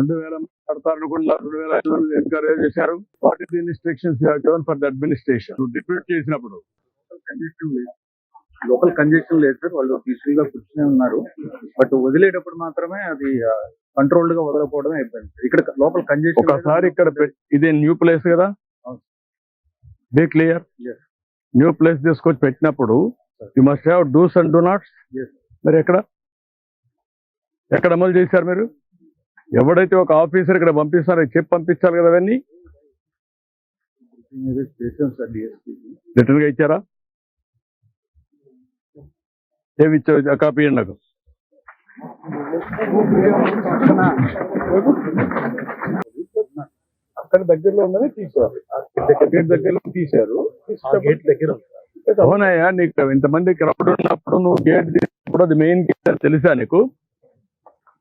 రెండు వేల పడతారనుకున్నా రెండు వేల ఐదు వందలు ఎంకరేజ్ చేశారు. What is instructions given for the administration depute చేసినప్పుడు. లోకల్ కంజెషన్ లేదు. సార్ వాళ్ళు పీస్ఫుల్గా కూర్చునే ఉన్నారు. బట్ వదిలేటప్పుడు మాత్రమే అది కంట్రోల్డ్గా వదలకపోవడమే ఇబ్బంది ఇక్కడ లోకల్ కంజెషన్ ఒకసారి ఇక్కడ ఇదే న్యూ ప్లేస్ కదా. Be clear. న్యూ ప్లేస్ తీసుకొచ్చి పెట్టినప్పుడు you must have do's and do nots. మరి ఎక్కడ? ఎక్కడ అమలు చేశారు మీరు? ఎవడైతే ఒక ఆఫీసర్ ఇక్కడ పంపిస్తారో చెప్పి పంపించాలి కదా అవన్నీ? గా ఇచ్చారా? ఏమి ఇచ్చావు? కాపీ నాకు. అక్కడ దగ్గరలో ఉన్నది తీసారు గేట్ దగ్గరలో తీశారు. గేట్ దగ్గర అవునయ్యా నీకు ఇంతమంది క్రౌడ్ ఉన్నప్పుడు నువ్వు గేట్ తీసినప్పుడు అది మెయిన్ గేట్ తెలుసా నీకు?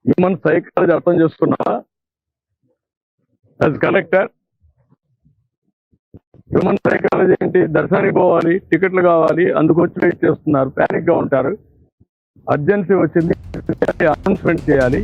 హ్యూమన్ సైకాలజీ అర్థం చేసుకున్నావా? యాజ్ కలెక్టర్ హ్యూమన్ సైకాలజీ ఏంటి? దర్శనానికి పోవాలి టికెట్లు కావాలి అందుకు వచ్చి వెయిట్ చేస్తున్నారు ప్యానిక్గా ఉంటారు. అర్జెన్సీ వచ్చింది అనౌన్స్మెంట్ చేయాలి.